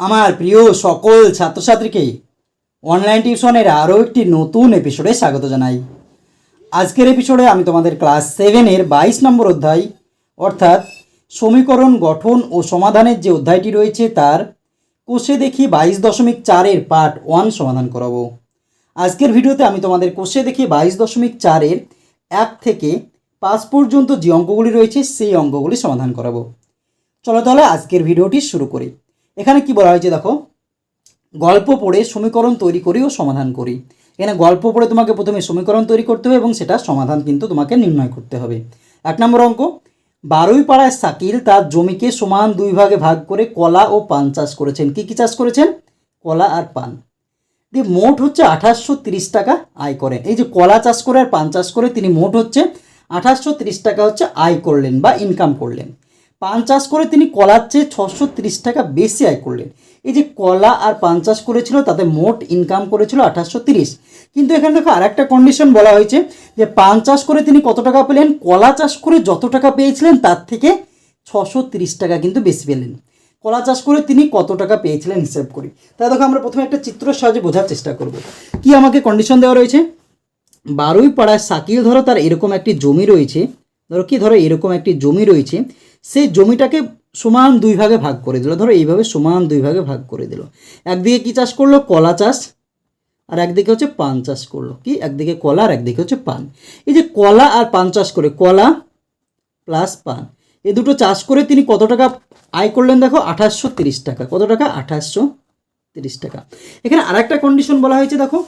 আমার প্রিয় সকল ছাত্রছাত্রীকে অনলাইন টিউশনের আরও একটি নতুন এপিসোডে স্বাগত জানাই। আজকের এপিসোডে আমি তোমাদের ক্লাস সেভেনের বাইশ নম্বর অধ্যায়, অর্থাৎ সমীকরণ গঠন ও সমাধানের যে অধ্যায়টি রয়েছে তার কোষে দেখি বাইশ দশমিক চারের পার্ট ওয়ান সমাধান করাবো। আজকের ভিডিওতে আমি তোমাদের কোষে দেখি বাইশ দশমিক চারের এক থেকে পাঁচ পর্যন্ত যে অঙ্কগুলি রয়েছে, সেই অঙ্কগুলি সমাধান করাবো। চলো তাহলে আজকের ভিডিওটি শুরু করি। এখানে কি বলা হয়েছে দেখো? গল্প পড়ে সমীকরণ তৈরি করি ও সমাধান করি। এখানে গল্প পড়ে তোমাকে প্রথমে সমীকরণ তৈরি করতে হবে এবং সেটা সমাধান কিন্তু তোমাকে নির্ণয় করতে হবে। এক নম্বর অঙ্ক, বারোই পাড়ায় সাকিল তার জমিকে সমান দুই ভাগে ভাগ করে কলা ও পান চাষ করেছেন। কি কি চাষ করেছেন? কলা আর পান। দিয়ে মোট হচ্ছে আঠাশশো তিরিশ টাকা আয় করেন এই যে কলা চাষ করে আর পান চাষ করে, তিনি মোট হচ্ছে আঠাশশো তিরিশ টাকা হচ্ছে আয় করলেন বা ইনকাম করলেন। পান চাষ করে তিনি কলার চেয়ে ছশো তিরিশ টাকা বেশি আয় করলেন। এই যে কলা আর পান চাষ করেছিল, তাতে মোট ইনকাম করেছিল আঠাশশো তিরিশ। কিন্তু এখানে দেখো আরেকটা কন্ডিশন বলা হয়েছে যে পান চাষ করে তিনি কত টাকা পেলেন, কলা চাষ করে যত টাকা পেয়েছিলেন, তার থেকে ছশো তিরিশ টাকা কিন্তু বেশি পেলেন। কলা চাষ করে তিনি কত টাকা পেয়েছিলেন হিসেব করি। তাই দেখো আমরা প্রথমে একটা চিত্রের সাহায্যে বোঝার চেষ্টা করব। কি আমাকে কন্ডিশন দেওয়া রয়েছে? বারোই পাড়ায় সাকিল ধরো তার এরকম একটি জমি রয়েছে ধরো কি, ধরো এরকম একটি জমি রয়েছে, সেই জমিটাকে সমান দুই ভাগে ভাগ করে দিল। ধরো এইভাবে সমান দুই ভাগে ভাগ করে দিল। একদিকে কি চাষ করল? কলা চাষ, আর একদিকে হচ্ছে পান চাষ করল। কি? একদিকে কলা আর একদিকে হচ্ছে পান। এই যে কলা আর পান চাষ করে, কলা প্লাস পান, এই দুটো চাষ করে তিনি কত টাকা আয় করলেন দেখো? আঠাশশো টাকা। কত টাকা? আঠাশশো টাকা। এখানে আরেকটা কন্ডিশন বলা হয়েছে দেখো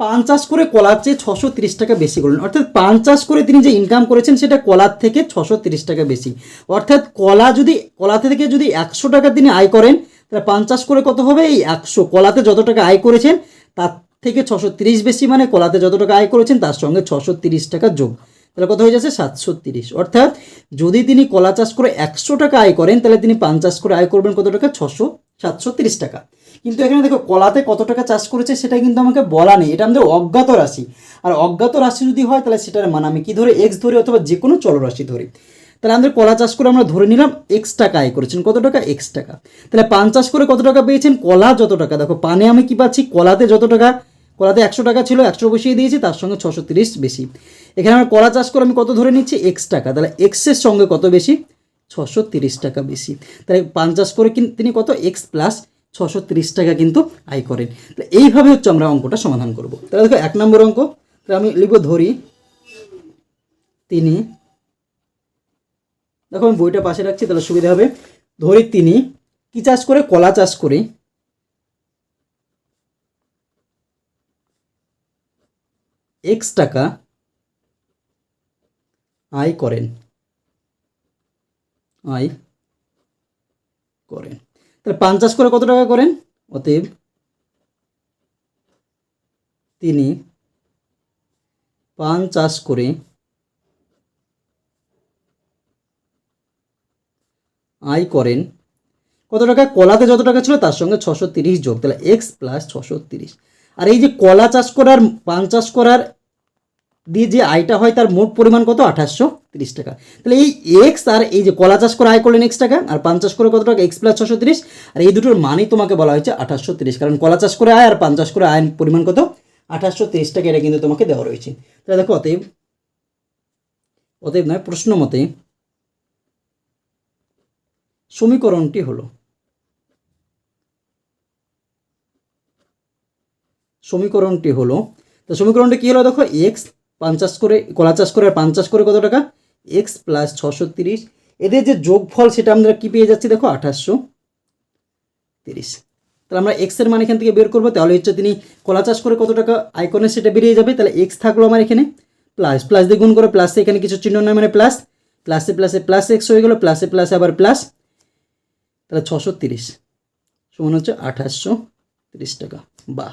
পান চাষ করে কলার চেয়ে ছশো তিরিশ টাকা বেশি করলেন। অর্থাৎ পান চাষ করে তিনি যে ইনকাম করেছেন, সেটা কলার থেকে ছশো তিরিশ টাকা বেশি। অর্থাৎ কলা যদি কলা থেকে যদি একশো টাকা তিনি আয় করেন, তাহলে পান চাষ করে কত হবে? এই একশো। কলাতে যত টাকা আয় করেছেন, তার থেকে ছশো তিরিশ বেশি মানে কলাতে যত টাকা আয় করেছেন, তার সঙ্গে ছশো তিরিশ টাকা যোগ। তাহলে কত হয়ে যাচ্ছে? সাতশো তিরিশ অর্থাৎ যদি তিনি কলা চাষ করে একশো টাকা আয় করেন, তাহলে তিনি পান চাষ করে আয় করবেন কত টাকা? ছশো সাতশো তিরিশ টাকা। কিন্তু এখানে দেখো, কলাতে কত টাকা চাষ করেছে সেটা কিন্তু আমাকে বলা নেই। এটা আমাদের অজ্ঞাত রাশি। আর অজ্ঞাত রাশি যদি হয়, তাহলে সেটার মান আমি কী ধরে? এক্স ধরি অথবা যে কোনো চলরাশি ধরি। তাহলে আমাদের কলা চাষ করে আমরা ধরে নিলাম এক্স টাকা আয় করেছেন। কত টাকা? এক্স টাকা। তাহলে পান চাষ করে কত টাকা পেয়েছেন? কলা যত টাকা। দেখো, পানে আমি কি পাচ্ছি? কলাতে যত টাকা? কলাতে একশো টাকা ছিল, একশো বসিয়ে দিয়েছি, তার সঙ্গে ছশো তিরিশ বেশি। এখানে আমরা কলা চাষ করে আমি কত ধরে নিচ্ছি? এক্স টাকা। তাহলে এক্সের সঙ্গে কত বেশি? ছশো তিরিশ টাকা বেশি। তাহলে পান চাষ করে তিনি কত? এক্স প্লাস ছশো তিরিশ টাকা কিন্তু আয় করেন। তাহলে এইভাবে হচ্ছে আমরা অঙ্কটা সমাধান করব। তাহলে দেখো, এক নম্বর অঙ্ক। তাহলে আমি লিখব ধরি। তিনি দেখো, আমি বইটা পাশে রাখছি, তাহলে সুবিধা হবে। ধরি তিনি, কি চাষ করে? কলা চাষ করে। এক্স টাকা আয় করেন। আয় করেন। তাহলে পান চাষ করে কত টাকা করেন? অতএব তিনি পান চাষ করে আয় করেন। কত টাকা? কলাতে যত টাকা ছিল তার সঙ্গে ছশো তিরিশ যোগ। তাহলে এক্স প্লাস ছশো তিরিশ। আর এই যে কলা চাষ করার, পান চাষ করার দিয়ে যে আয়টা হয় তার মোট পরিমাণ কত? আঠাশশো তিরিশ টাকা। তাহলে এই এক্স আর এই যে কলা চাষ করে আয় করলেন এক্স টাকা, আর পান চাষ করে কত টাকা? এক্স প্লাস ছশো তিরিশ। আর এই দুটোর মানই তোমাকে বলা হয়েছে আঠাশশো তিরিশ। কারণ কলা চাষ করে আয় আর পান চাষ করে আয়ের পরিমাণ কত? আঠাশশো তিরিশ টাকা এটা কিন্তু তোমাকে দেওয়া রয়েছে। তাহলে দেখো, অতএব অতএব নয়, প্রশ্ন মতে সমীকরণটি হলো সমীকরণটি হলো, তো সমীকরণটা কী হলো? দেখো এক্স পঞ্চাশ করে, কলা চাষ করে আর পঞ্চাশ করে কত টাকা? এক্স প্লাস ছশো তিরিশ। এদের যে যোগফল সেটা আমরা কী পেয়ে যাচ্ছি দেখো, আঠাশশো তিরিশ। তাহলে আমরা এক্সের মান এখান থেকে বের করব, তাহলে হচ্ছে তিনি কলা চাষ করে কত টাকা আয় করেন সেটা বেরিয়ে যাবে, তাহলে এক্স থাকল আমার এখানে। প্লাস প্লাস দিয়ে গুণ করে প্লাসে এখানে কিছু চিহ্ন নয় মানে প্লাস প্লাসে প্লাসে প্লাস এক্স হয়ে গেলো প্লাসে প্লাসে আবার প্লাস তাহলে ছশো তিরিশ। সমান হচ্ছে আঠাশশো তিরিশ টাকা। বাহ!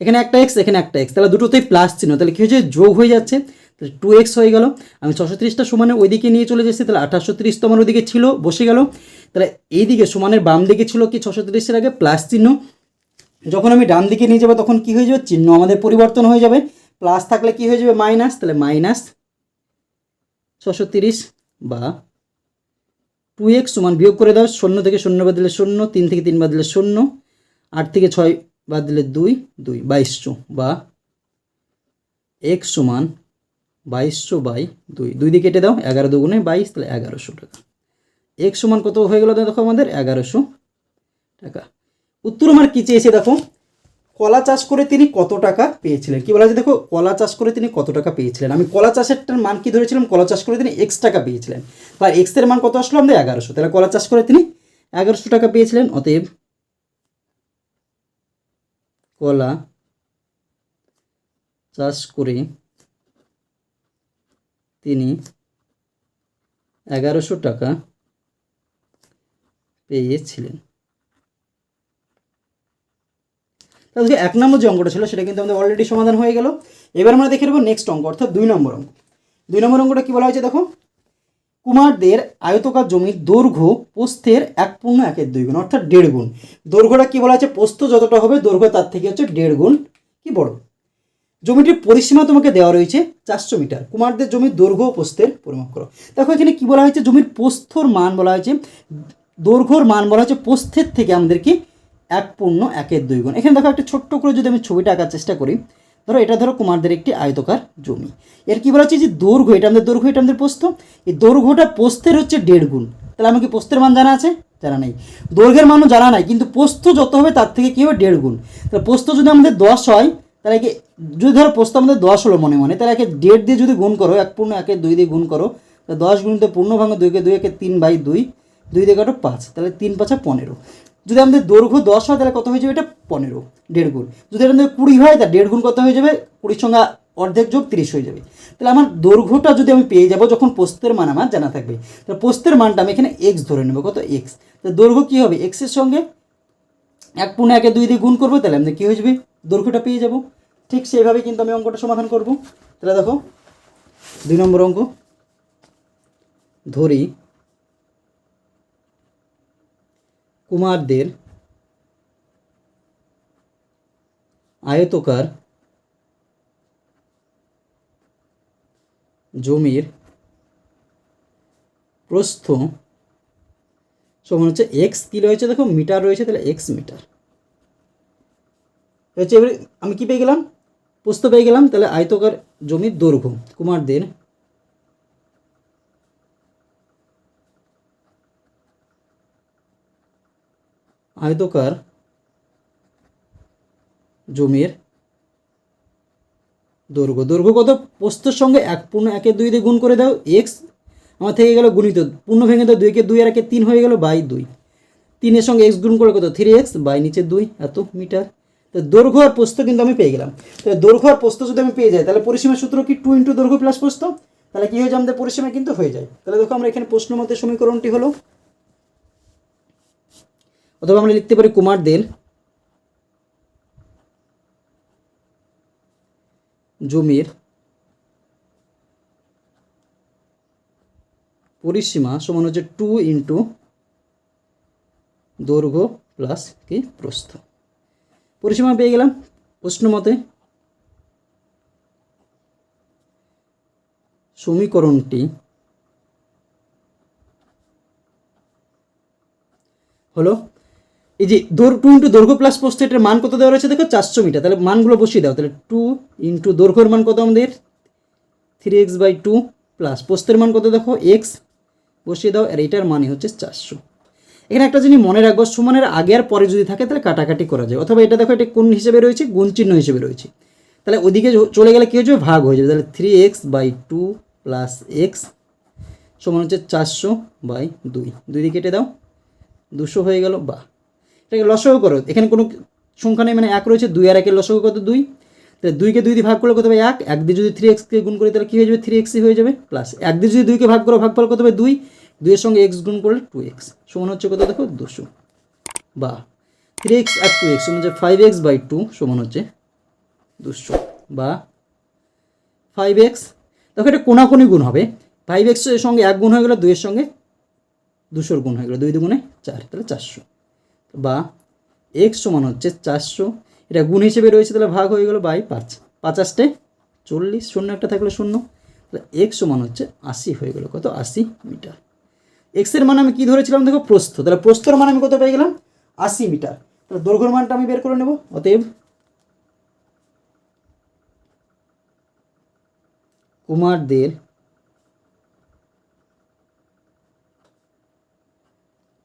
এখানে একটা এক্স এখানে একটা এক্স তাহলে দুটোতেই প্লাস চিহ্ন। তাহলে কী হয়েছে? যোগ হয়ে যাচ্ছে। তাহলে টু এক্স হয়ে গেল। আমি ছশো তিরিশটা সমানে ওইদিকে নিয়ে চলে যাচ্ছি। তাহলে আঠাশশো তিরিশ তো আমার ওইদিকে ছিল, বসে গেল। তাহলে এইদিকে সমানের বাম দিকে ছিল কি? ছশো তিরিশের আগে প্লাস চিহ্ন। যখন আমি ডান দিকে নিয়ে যাব, তখন কি হয়ে যাবে? চিহ্ন আমাদের পরিবর্তন হয়ে যাবে। প্লাস থাকলে কি হয়ে যাবে? মাইনাস তাহলে মাইনাস ছশো তিরিশ বা টু এক্স সমান বিয়োগ করে দাও। শূন্য থেকে শূন্য বাদ দিলে শূন্য, তিন থেকে তিন বাদ দিলে শূন্য, আট থেকে ছয় বাদ দিলে দুই দুই বাইশশো বা এক্স সমান বাইশশো বাই দুই। দুই দিয়ে কেটে দাও, এগারো দুগুণে বাইশ, তাহলে এগারোশো টাকা। এক্স সমান কত হয়ে গেল দেখো আমাদের, এগারোশো টাকা। উত্তর আমার কী চেয়েছে দেখো? কলা চাষ করে তিনি কত টাকা পেয়েছিলেন? কি বলা আছে দেখো? কলা চাষ করে তিনি কত টাকা পেয়েছিলেন? আমি কলা চাষেরটার মান কি ধরেছিলাম? কলা চাষ করে তিনি এক্স টাকা পেয়েছিলেন। তার এক্সের মান কত আসলো? আমাদের এগারোশো। তাহলে কলা চাষ করে তিনি এগারোশো টাকা পেয়েছিলেন, অতএব কলা চাষ করে তিনি এগারোশো টাকা পেয়েছিলেন। তাহলে এক নম্বর যে অঙ্কটা ছিল, সেটা কিন্তু আমাদের অলরেডি সমাধান হয়ে গেল। এবার আমরা দেখে নেব নেক্সট অঙ্ক, অর্থাৎ দুই নম্বর অঙ্ক। দুই নম্বর অঙ্কটা কী বলা হয়েছে দেখো? কুমারদের আয়তকার জমির দৈর্ঘ্য পোস্থের এক পূর্ণ একের দুই গুণ, অর্থাৎ দেড় গুণ। দৈর্ঘ্যটা কী বলা আছে? পোস্ত যতটা হবে, দৈর্ঘ্য তার থেকে হচ্ছে দেড় গুণ কি বড়? জমিটির পরিসীমা তোমাকে দেওয়া রয়েছে চারশো মিটার। কুমারদের জমির দৈর্ঘ্য পোস্তের পরিমাপ করো। দেখো, এখানে কি বলা হয়েছে? জমির পোস্থর মান বলা হয়েছে, দৈর্ঘ্যর মান বলা হয়েছে পোস্থের থেকে আমাদেরকে এক পূর্ণ একের দুই গুণ। এখানে দেখো, একটা ছোট্ট করে যদি আমি ছবিটা আঁকার চেষ্টা করি ধরো, এটা ধরো কুমারদের একটি আয়তকার জমি। এর কি বলা হচ্ছে যে দৈর্ঘ্য, এটা আমাদের দৈর্ঘ্য, এটা আমাদের পোস্ত এই দৈর্ঘ্যটা পোস্তের হচ্ছে দেড় গুণ। তাহলে আমাকে পোস্তের মান জানা আছে? জানা নেই। দৈর্ঘ্যের মানও জানা নাই, কিন্তু পোস্ত যত হবে তার থেকে কী হবে? দেড় গুণ। তাহলে পোস্ত যদি আমাদের দশ হয়, তাহলে একে, যদি ধরো পোস্ত আমাদের দশ হলো মনে মনে, তাহলে একে দেড় দিয়ে যদি গুণ করো, এক পূর্ণ, একে দুই দিয়ে গুণ করো, তাহলে দশ গুণিত পূর্ণ ভাঙো দুইকে দুই, একে তিন বাই দুই দুই দিয়ে কাটো পাঁচ। তাহলে তিন পাঁচা পনেরো। যদি আমাদের দৈর্ঘ্য দশ হয়, তাহলে কত হয়ে যাবে? এটা পনেরো, দেড় গুণ। যদি আমাদের কুড়ি হয়, তাহলে দেড় গুণ কত হয়ে যাবে? কুড়ির সঙ্গে অর্ধেক যোগ তিরিশ হয়ে যাবে। তাহলে আমার দৈর্ঘ্যটা যদি আমি পেয়ে যাব, যখন পোস্তের মান আমার জানা থাকবে, তাহলে পোস্তের মানটা আমি এখানে এক্স ধরে নেব। কত? এক্স তাহলে দৈর্ঘ্য কী হবে? এক্সের সঙ্গে এক পুনে একে দুই দিয়ে গুণ করব, তাহলে আমাদের কী হয়ে যাবে? দৈর্ঘ্যটা পেয়ে যাব। ঠিক সেইভাবে কিন্তু আমি অঙ্কটা সমাধান করব। তাহলে দেখো, দুই নম্বর অঙ্ক। ধরি কুমারদের আয়তকার জমির প্রস্থ সমান হচ্ছে এক্স কী রয়েছে? দেখো, মিটার রয়েছে, তাহলে এক্স মিটার। হচ্ছে এবারে আমি কি পেয়ে গেলাম? প্রস্থ পেয়ে গেলাম, তাহলে আয়তকার জমির দৈর্ঘ্য। কুমারদের আয়তকার জমির দৈর্ঘ্য। দৈর্ঘ্য কত প্রস্থের সঙ্গে এক পূর্ণ একে দুই দিয়ে গুণ করে দাও এক্স আমার থেকে গেল গুণিত, পূর্ণ ভেঙে দাও দুইকে দুই আর একে তিন হয়ে গেল বাই দুই। তিনের সঙ্গে এক্স গুণ করে কত? থ্রি এক্স বাই নিচে দুই, এত মিটার। তো দৈর্ঘ্য আর প্রস্থ কিন্তু আমি পেয়ে গেলাম। তাহলে দৈর্ঘ্য আর প্রস্থ যদি আমি পেয়ে যাই, তাহলে পরিসীমার সূত্র কি? টু ইন্টু দৈর্ঘ্য প্লাস প্রস্থ। তাহলে কী হয়ে যায়? আমাদের পরিসীমা কিন্তু হয়ে যায়। তাহলে দেখো আমরা এখানে প্রশ্ন মতে সমীকরণটি হলো অথবা আমরা লিখতে পারি কুমারদের জমির। পরিসীমা সমান হচ্ছে টু ইন্টু দৈর্ঘ্য প্লাস কি? প্রস্থ। পরিসীমা পেয়ে গেলাম প্রশ্ন মতে। সমীকরণটি হলো এই যে টু ইন্টু দৈর্ঘ্য প্লাস প্রস্থ এটার মান কত দেওয়া রয়েছে? দেখো, চারশো মিটার। তাহলে মানগুলো বসিয়ে দাও। তাহলে টু ইন্টু দৈর্ঘ্যের মান কত আমাদের? Three X by two plus প্রস্থের মান কত দেখো? এক্স বসিয়ে দাও, আর এটার মানে হচ্ছে চারশো। এখানে একটা জিনিস মনে রাখব, সমানের আগে আর পরে যদি থাকে, তাহলে কাটাকাটি করা যায়। অথবা এটা দেখো, এটা কোন হিসেবে রয়েছে, গুণ চিহ্ন হিসেবে রয়েছে। তাহলে ওদিকে চলে গেলে কী হয়ে যাবে? ভাগ হয়ে যাবে। তাহলে three X by two plus X সমান হচ্ছে চারশো বাই দুই। দুই দিকে কেটে দাও। দুশো হয়ে গেল বা এটাকে লসগু করো। এখানে কোনো সংখ্যা নেই মানে এক রয়েছে, দুই আর একের লসগু কত? দুই। তাহলে দুইকে দুই দিয়ে ভাগ করলে কত হবে? এক। এক দিয়ে যদি থ্রি এক্সকে গুণ করি, তাহলে কী হয়ে যাবে? থ্রি এক্সই হয়ে যাবে প্লাস এক দিয়ে যদি দুইকে ভাগ করো ভাগ ফল কত হবে? দুই। দুইয়ের সঙ্গে এক্স গুণ করলে টু এক্স সমান হচ্ছে কত? দেখো, দুশো। বা থ্রি এক্স আর টু এক্স সমান হচ্ছে ফাইভ এক্স বাই টু সমান হচ্ছে দুশো। বা ফাইভ এক্স দেখো এটা কোনাকুনি গুণ হবে। ফাইভ এক্সের সঙ্গে এক গুণ হয়ে গেলো, দুইয়ের সঙ্গে দুশোর গুণ হয়ে গেলো, দুই দুগুণে চার, তাহলে চারশো। বা এক্স সমান হচ্ছে চারশো। এটা গুণ হিসেবে রয়েছে, তাহলে ভাগ হয়ে গেলো বাই পাঁচ। পাঁচাশটে চল্লিশ, শূন্য একটা থাকলে শূন্য। তাহলে এক্স সমান হচ্ছে আশি হয়ে গেলো, কত? আশি মিটার। এক্সের মান আমি কী ধরেছিলাম? দেখো প্রস্থ। তাহলে প্রস্থর মান আমি কত পেয়ে গেলাম? আশি মিটার। তাহলে দৈর্ঘ্যর মানটা আমি বের করে নেব, অতএব কুমারদের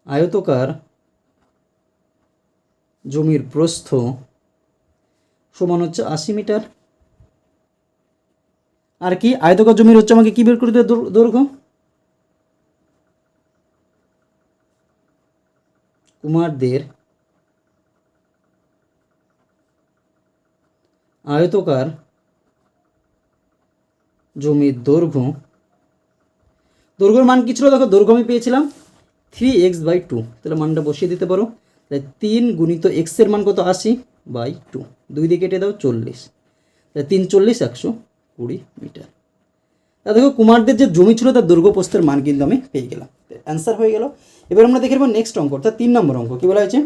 আয়তকার জমির প্রস্থ সমান হচ্ছে আশি মিটার। আর কি? আয়তকার জমির হচ্ছে আমাকে কি বের করে দেবে দৈর- দৈর্ঘ্য? কুমারদের আয়তকার জমির দৈর্ঘ্য। দৈর্ঘ্যর মান কি ছিল? দেখো, দৈর্ঘ্য আমি পেয়েছিলাম থ্রি এক্স বাই টু তাহলে মানটা বসিয়ে দিতে পারো। তাহলে তিন গুণিত এক্সের মান কত? আশি বাই টু দুই দিয়ে কেটে দাও চল্লিশ। তাহলে তিন চল্লিশ, একশো কুড়ি মিটার। তা দেখো, কুমারদের যে জমি ছিল, তার দৈর্ঘ্য প্রস্থের মান কিন্তু আমি পেয়ে গেলাম। অ্যান্সার হয়ে গেল। এবার আমরা দেখে নেব নেক্সট অঙ্ক। অর্থাৎ তিন নম্বর অঙ্ক, কী বলা হয়েছে?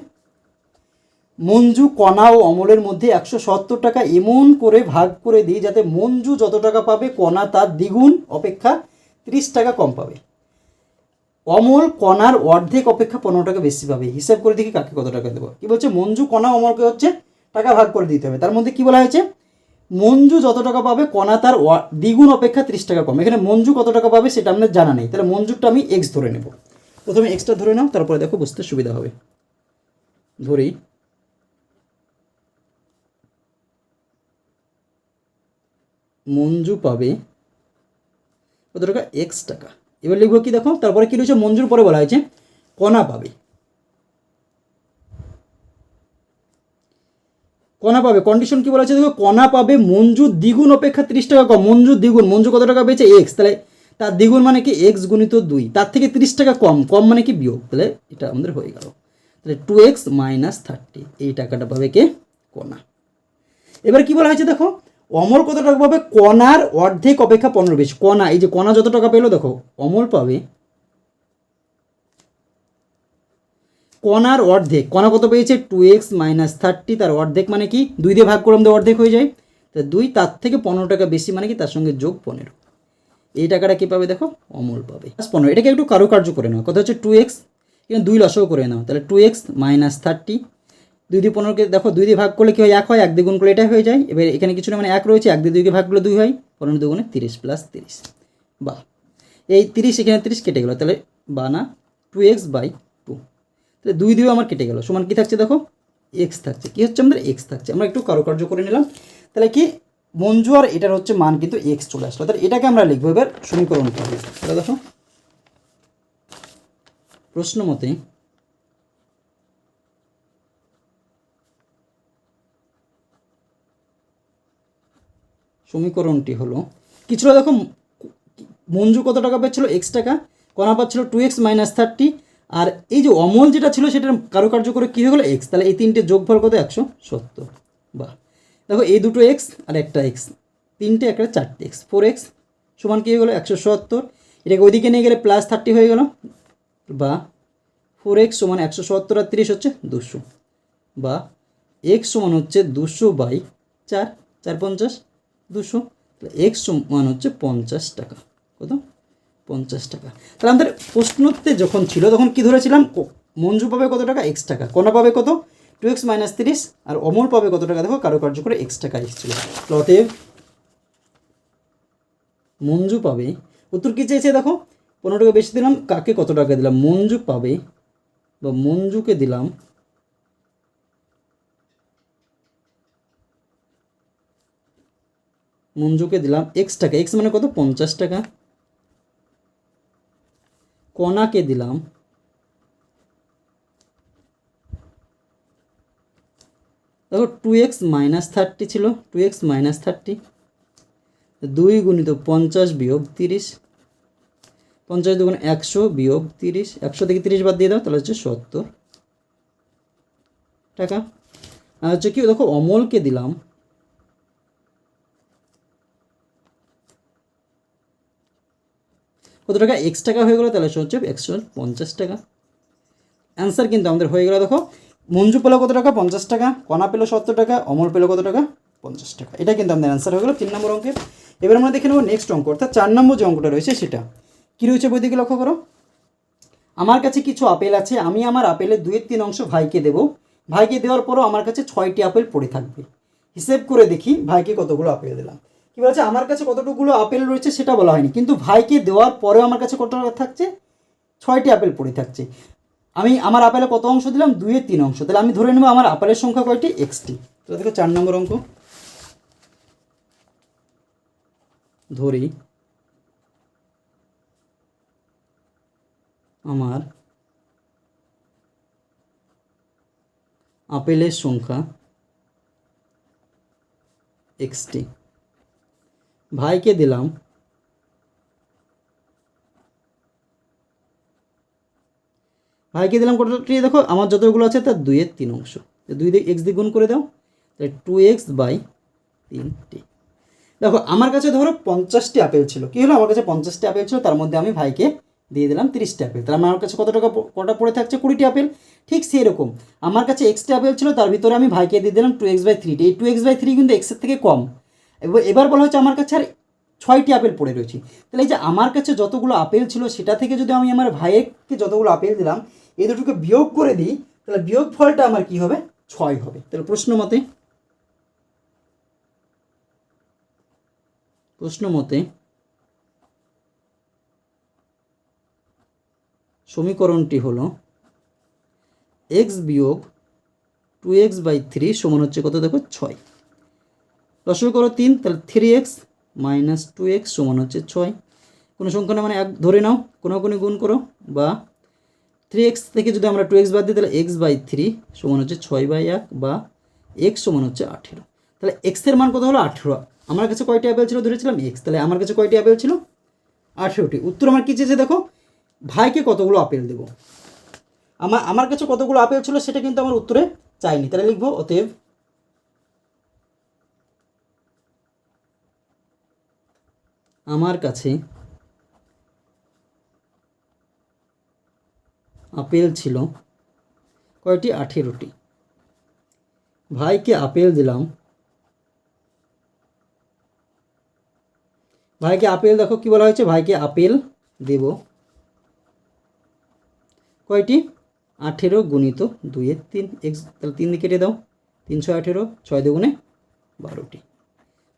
মঞ্জু, কণা ও অমলের মধ্যে একশো সত্তর টাকা এমন করে ভাগ করে দিই যাতে মঞ্জু যত টাকা পাবে, কণা তার দ্বিগুণ, অপেক্ষা ত্রিশ টাকা কম পাবে। অমল কণার অর্ধেক অপেক্ষা পনেরো টাকা বেশি পাবে। হিসাব করে দেখি কাকে কত টাকা দেবো। কি বলছে? মঞ্জু কণা অমলকে হচ্ছে টাকা ভাগ করে দিতে হবে। তার মধ্যে কি বলা হয়েছে? মঞ্জু যত টাকা পাবে, কণা তার দ্বিগুণ অপেক্ষা ত্রিশ টাকা কম। এখানে মঞ্জু কত টাকা পাবে সেটা আমাদের জানা নেই। তাহলে মঞ্জুরটা আমি এক্স ধরে নেব। প্রথমে এক্সটা ধরে নাও, তারপরে দেখো বুঝতে সুবিধা হবে। ধরি। মঞ্জু পাবে কত টাকা? এক্স টাকা। এবার লিখব কি দেখো? তারপরে কি রয়েছে? মঞ্জুর পরে বলা হয়েছে, কণা পাবে। কণা পাবে। কন্ডিশন কি বলা আছে দেখো? কণা পাবে মঞ্জু দ্বিগুণ অপেক্ষা তিরিশ টাকা কম। মঞ্জু দ্বিগুণ। মঞ্জু কত টাকা পেয়েছে? এক্স তাহলে তার দ্বিগুণ মানে কি? এক্স গুণিত দুই। তার থেকে তিরিশ টাকা কম। কম মানে কি? বিয়োগ। তাহলে এটা আমাদের হয়ে গেল। তাহলে টু এক্স মাইনাস থার্টি এই টাকাটা পাবে কে? কণা। এবার কি বলা হয়েছে দেখো? অমল কত টাকা পাবে? কণার অর্ধেক অপেক্ষা পনেরো বেশি। কণা, এই যে কণা যত টাকা পেল, দেখো, অমল পাবে কণার অর্ধেক। কণা কত পেয়েছে? টু এক্স মাইনাস থার্টি তার অর্ধেক মানে কি? দুই দিয়ে ভাগ করলাম তো অর্ধেক হয়ে যায়। তা দুই, তার থেকে পনেরো টাকা বেশি মানে কি? তার সঙ্গে যোগ পনেরো। এই টাকাটা কী পাবে, দেখো? অমল পাবে। পনেরো, এটাকে একটু কারুকার্য করে নাও। কথা হচ্ছে টু এক্স এখানে দুই লসও করে নাও। তাহলে টু এক্স মাইনাস থার্টি দুই দিয়ে পনেরোকে, দেখো দুই দিয়ে ভাগ করলে কী হয়? এক হয়, এক দ্বিগুণ করলে এটা হয়ে যায়। এবার এখানে কিছু না মানে এক রয়েছে, এক দিয়ে দুইকে ভাগ করলে দুই হয়, পনেরো দুগুণে তিরিশ প্লাস তিরিশ। বা এই তিরিশ এখানে তিরিশ কেটে গেলো, তাহলে বা না টু এক্স বাই টু তাহলে দুই দিয়েও আমার কেটে গেল, সমান কী থাকছে দেখো? এক্স থাকছে। কী হচ্ছে আমাদের? এক্স থাকছে। আমরা একটু কারুকার্য করে নিলাম। তাহলে কি? মঞ্জু আর এটার হচ্ছে মান কিন্তু এক্স চলে আসলো। তাহলে এটাকে আমরা লিখব এবার সমীকরণ হবে তাহলে দেখো, প্রশ্ন মতে সমীকরণটি হলো কিছুটা দেখো, মঞ্জু কত টাকা পাচ্ছিল? এক্স টাকা। কণা পাচ্ছিল টু এক্স মাইনাস থার্টি আর এই যে অমল যেটা ছিল সেটার কারুকার্য করে কী হয়ে গেলো? এক্স তাহলে এই তিনটে যোগফল কত? একশো সত্তর। বাহ। দেখো, এই দুটো এক্স আর একটা এক্স তিনটে একটা চারটে এক্স ফোর এক্স সমান কী হয়ে গেলো? একশো সত্তর। এটাকে ওইদিকে নিয়ে গেলে প্লাস থার্টি হয়ে গেল। বা ফোর এক্স সমান একশো সত্তর আর তিরিশ হচ্ছে দুশো। বা এক্স সমান হচ্ছে দুশো বাই চার চার পঞ্চাশ। দুশো, তাহলে এক্স সমান হচ্ছে পঞ্চাশ টাকা। কত? পঞ্চাশ টাকা। তাহলে আমাদের প্রশ্নোত্তে যখন ছিল, তখন কি ধরেছিলাম? মঞ্জু পাবে কত টাকা? এক্স টাকা। কণা পাবে কত? টু এক্স মাইনাস তিরিশ। আর অমল পাবে কত টাকা? দেখো কারুকার্য করে এক্স টাকা এসেছিল। অতএব মঞ্জু পাবে, উত্তর কী চেয়েছে দেখো? পনেরো টাকা বেশি দিলাম, কাকে কত টাকা দিলাম? মঞ্জু পাবে বা মঞ্জুকে দিলাম মঞ্জুকে দিলাম এক্স টাকা। এক্স মানে কত? পঞ্চাশ টাকা। কণাকে দিলাম। দেখো টু এক্স মাইনাস থার্টি ছিল। টু এক্স মাইনাস থার্টি দুই গুণিত পঞ্চাশ বিয়োগ তিরিশ। পঞ্চাশ দুগুণ একশো বিয়োগ তিরিশ। একশো থেকে তিরিশ বাদ দিয়ে দাও, তাহলে হচ্ছে সত্তর টাকা। আর হচ্ছে কি, দেখো, অমলকে দিলাম। কত টাকা? এক্স টাকা হয়ে গেলো, তাহলে হচ্ছে একশো পঞ্চাশ টাকা। অ্যান্সার কিন্তু আমাদের হয়ে গেলো, দেখো। মঞ্জু পেল কত টাকা? পঞ্চাশ টাকা। কণা পেল সত্তর টাকা। অমর পেল কত টাকা? পঞ্চাশ টাকা। এটা কিন্তু আমাদের অ্যান্সার হয়ে গেলো তিন নম্বর অঙ্কের এবার আমরা দেখে নেব নেক্সট অঙ্ক, অর্থাৎ চার নম্বর যে অঙ্কটা রয়েছে সেটা। কী রয়েছে বই দিকে লক্ষ্য করো? আমার কাছে কিছু আপেল আছে, আমি আমার আপেলের দুয়ের তিন অংশ ভাইকে দেব। ভাইকে দেওয়ার পরও আমার কাছে ছয়টি আপেল পড়ে থাকবে। হিসেব করে দেখি ভাইকে কতগুলো আপেল দিলাম। কি বলছে, আমার কাছে কতটুকুগুলো আপেল রয়েছে সেটা বলা হয়নি। কিন্তু ভাইকে দেওয়ার পরেও আমার কাছে কতটা থাকছে? ছয়টি আপেল পড়ে থাকছে। আমি আমার আপেলে কত অংশ দিলাম? দুইয়ের তিন অংশ। তাহলে আমি ধরে নেব আমার আপেলের সংখ্যা কয়টি? এক্সটি। তো দেখো চার নম্বর অঙ্ক। ধরি। আমার আপেলের সংখ্যা এক্সটি। ভাইকে দিলাম। ভাইকে দিলাম কতটি দেখো, আমার যতগুলো আছে তার দুইয়ের তিন অংশ। দুই দিয়ে এক্স দিয়ে গুণ করে দাও, তাহলে টু এক্স বাই তিনটি। দেখো, আমার কাছে ধরো পঞ্চাশটি আপেল ছিল। কী হলো? আমার কাছে পঞ্চাশটি আপেল ছিল, তার মধ্যে আমি ভাইকে দিয়ে দিলাম তিরিশটি আপেল। তাহলে আমার কাছে কত টাকা কটা পড়ে থাকছে? কুড়িটি আপেল। ঠিক সেই রকম আমার কাছে এক্সট্রা আপেল ছিল, তার ভিতরে আমি ভাইকে দিয়ে দিলাম টু এক্স বাই থ্রিটি এই টু এক্স বাই থ্রি কিন্তু এক্সের থেকে কম। এবার বলা হচ্ছে আমার কাছে আর ছয়টি আপেল পড়ে রয়েছে। তাহলে এই যে আমার কাছে যতগুলো আপেল ছিল, সেটা থেকে যদি আমি আমার ভাইয়েরকে যতগুলো আপেল দিলাম, এই দুটোকে বিয়োগ করে দিই, তাহলে বিয়োগ ফলটা আমার কি হবে? ছয় হবে। তাহলে প্রশ্ন মতে প্রশ্ন মতে সমীকরণটি হলো এক্স বিয়োগ টু এক্স বাই থ্রি সমান হচ্ছে কত দেখো? ছয়। লসই করো তিন, তাহলে three X minus two X সমান হচ্ছে ছয়। কোনো সংখ্যা না মানে এক, ধরে নাও, কোনো কোনো গুণ করো বা থ্রি এক্স থেকে যদি আমরা টু এক্স বাদ দিই, তাহলে এক্স বাই থ্রি সমান হচ্ছে ছয় বাই এক বা এক্স সমান হচ্ছে আঠেরো। তাহলে এক্সের মান কত হলো? আঠেরো। আমার কাছে কয়টি অ্যাপেল ছিল? ধরেছিলাম এক্স তাহলে আমার কাছে কয়টি অ্যাপেল ছিল? আঠেরোটি। উত্তর আমার কী চেয়েছে দেখো? ভাইকে কতগুলো আপেল দেবো? আমার আমার কাছে কতগুলো আপেল ছিল সেটা কিন্তু আমার উত্তরে চাইনি। তাহলে লিখব, অতএব আমার কাছে আপেল ছিল কয়টি? আঠেরোটি ভাইকে আপেল দিলাম। ভাইকে আপেল দেখো কি বলা হয়েছে? ভাইকে আপেল দেব। কয়টি? আঠেরো গুণিত দুইয়ের তিন। এক্স, তাহলে তিন দিয়ে কেটে দাও। তিনশো আঠেরো, ছয় দুগুণে বারোটি।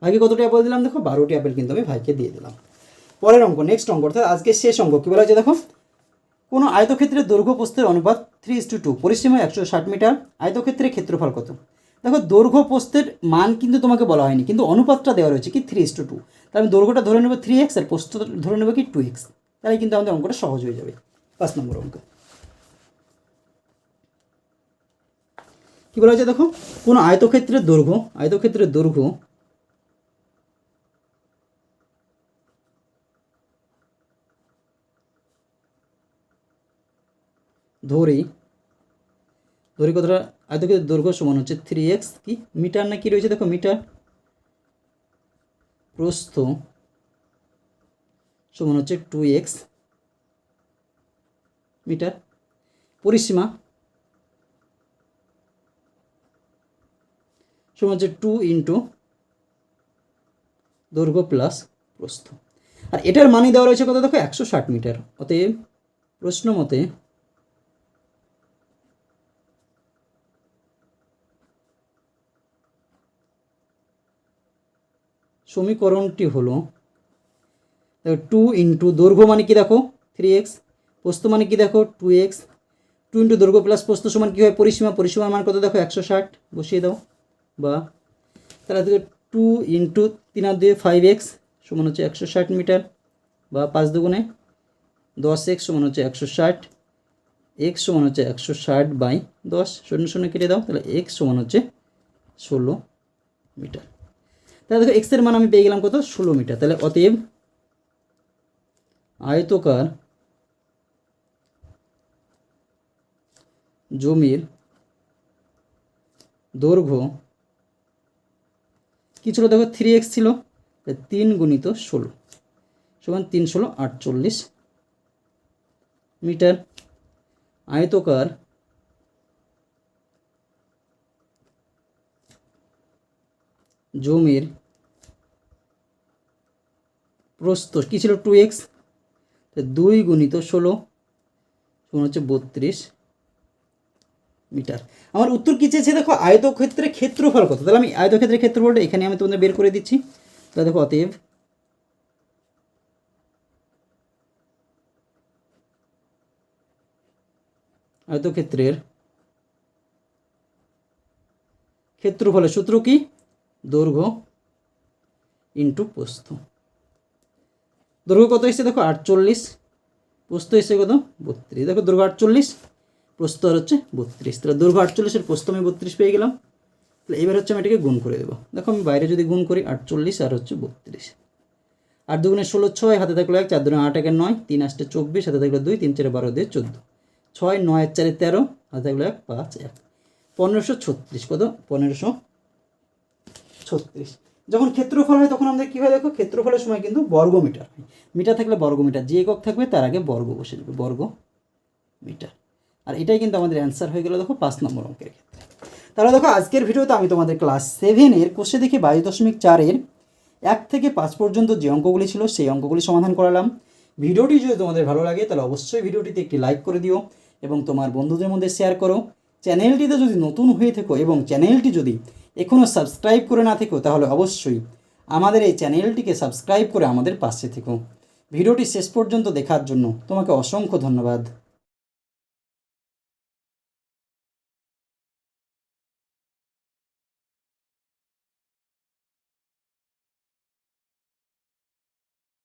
ভাইকে কতটি আপেল দিলাম? দেখো, বারোটি অ্যাপেল কিন্তু আমি ভাইকে দিয়ে দিলাম। পরের অঙ্ক নেক্সট অঙ্ক, অর্থাৎ আজকে শেষ অঙ্ক। কী বলা দেখো? কোনো আয়তক্ষেত্রের দৈর্ঘ্য প্রস্থের অনুপাত থ্রি ইস টু টু পরিসীমা একশো ষাট মিটার। আয়তক্ষেত্রের ক্ষেত্রফল কত? দেখো, দৈর্ঘ্য প্রস্থের মান কিন্তু তোমাকে বলা হয়নি, কিন্তু অনুপাতটা দেওয়া রয়েছে কি থ্রি ইস টু টু তাহলে আমি দৈর্ঘ্যটা ধরে নেব থ্রি এক্স আর প্রস্থ ধরে নেব কি টু এক্স তাহলে কিন্তু আমাদের অঙ্কটা সহজ হয়ে যাবে। পাঁচ নম্বর অঙ্ক। কী বলা হয়েছে দেখো? কোনো আয়তক্ষেত্রের দৈর্ঘ্য আয়তক্ষেত্রের দৈর্ঘ্য ধরি ধরি কতটা? আয়তক্ষেত্রের দৈর্ঘ্য সমান হচ্ছে থ্রি এক্স কি? মিটার না কি রয়েছে? দেখো মিটার। প্রস্থ সমান হচ্ছে টু এক্স মিটার। পরিসীমা সমান হচ্ছে টু ইন্টু দৈর্ঘ্য প্লাস প্রস্থ। আর এটার মানি দেওয়া রয়েছে কত? দেখো একশো ষাট মিটার। অতএব প্রশ্ন মতে সমীকরণটি হলো টু ইন্টু দৈর্ঘ্য মানে কি দেখো? থ্রি এক্স প্রস্থ মানে কি দেখো? টু এক্স টু ইন্টু দৈর্ঘ্য প্লাস প্রস্থ সমান কী হয়? পরিসীমা, পরিসীমার মান কত দেখো? একশো ষাট, বসিয়ে দাও, বা, তাহলে থেকে টু ইন্টু তিন আর দুয়ে ফাইভ এক্স সমান হচ্ছে একশো ষাট মিটার, বা পাঁচ দুগুণে দশ এক্স সমান হচ্ছে একশো ষাট এক্স সমান হচ্ছে একশো ষাট বাই দশ, শূন্য শূন্য কেটে দাও, তাহলে এক্স সমান হচ্ছে ষোলো মিটার। তাহলে দেখো এক্সের মান আমি পেয়ে গেলাম কত? ষোলো মিটার। তাহলে অতএব আয়তকার জমির দৈর্ঘ্য কী ছিল? দেখো থ্রি এক্স ছিল তিন গুণিত ষোলো সমান তিন ষোলো আটচল্লিশ মিটার। আয়তকার জমির প্রস্থ কী ছিল টু এক্স দুই গুণিত ষোলো হচ্ছে বত্রিশ মিটার। আমার উত্তর কী চেয়েছে? দেখো আয়তক্ষেত্রে ক্ষেত্রফল কত? তাহলে আমি আয়তক্ষেত্রের ক্ষেত্রফলটা এখানে আমি তোমাদের বের করে দিচ্ছি। তাহলে দেখো, অতএব আয়তক্ষেত্রের ক্ষেত্রফলের সূত্র কি? দৈর্ঘ্য ইন্টু প্রস্থ। দৈর্ঘ্য কত এসেছে দেখো, আটচল্লিশ। প্রস্থ এসে কত? বত্রিশ। দেখো দৈর্ঘ্য আটচল্লিশ, প্রস্থ আর হচ্ছে বত্রিশ। তাহলে দৈর্ঘ্য আটচল্লিশের প্রস্থ আমি বত্রিশ পেয়ে গেলাম। তাহলে এবার হচ্ছে আমি এটাকে গুণ করে দেবো। দেখো, আমি বাইরে যদি গুণ করি, আটচল্লিশ আর হচ্ছে বত্রিশ। আট দুগুণে ষোলো, ছয়, হাতে থাকল এক, চার দুগুণে আট একের নয়, তিন আষ্টে চব্বিশ, হাতে থাকল দুই, তিন, চারে বারো, দিয়ে চোদ্দ। ছয়, নয় চারে তেরো, হাতে থাকল এক, পাঁচ, এক। পনেরোশো ছত্রিশ, কত? পনেরোশো ছত্রিশ। যখন ক্ষেত্রফল হয়, তখন আমাদের কী হয় দেখো, ক্ষেত্রফলের সময় কিন্তু বর্গ মিটার হয়। মিটার থাকলে বর্গ মিটার যে একক থাকবে তার আগে বর্গ বসে যাবে বর্গ মিটার আর এটাই কিন্তু আমাদের অ্যান্সার হয়ে গেল দেখো পাঁচ নম্বর অঙ্কের ক্ষেত্রে। তাহলে দেখো, আজকের ভিডিওতে আমি তোমাদের ক্লাস সেভেনের কোষে দেখি বাইশ দশমিক চারের এক থেকে পাঁচ পর্যন্ত যে অঙ্কগুলি ছিল, সেই অঙ্কগুলি সমাধান করালাম। ভিডিওটি যদি তোমাদের ভালো লাগে, তাহলে অবশ্যই ভিডিওটিতে একটি লাইক করে দিও এবং তোমার বন্ধুদের মধ্যে শেয়ার করো। চ্যানেলটিতে যদি নতুন হয়ে থেকো এবং চ্যানেলটি যদি এখনও সাবস্ক্রাইব করে না থেকো, তাহলে অবশ্যই আমাদের এই চ্যানেলটিকে সাবস্ক্রাইব করে আমাদের পাশে থেকো। ভিডিওটি শেষ পর্যন্ত দেখার জন্য তোমাকে অসংখ্য ধন্যবাদ।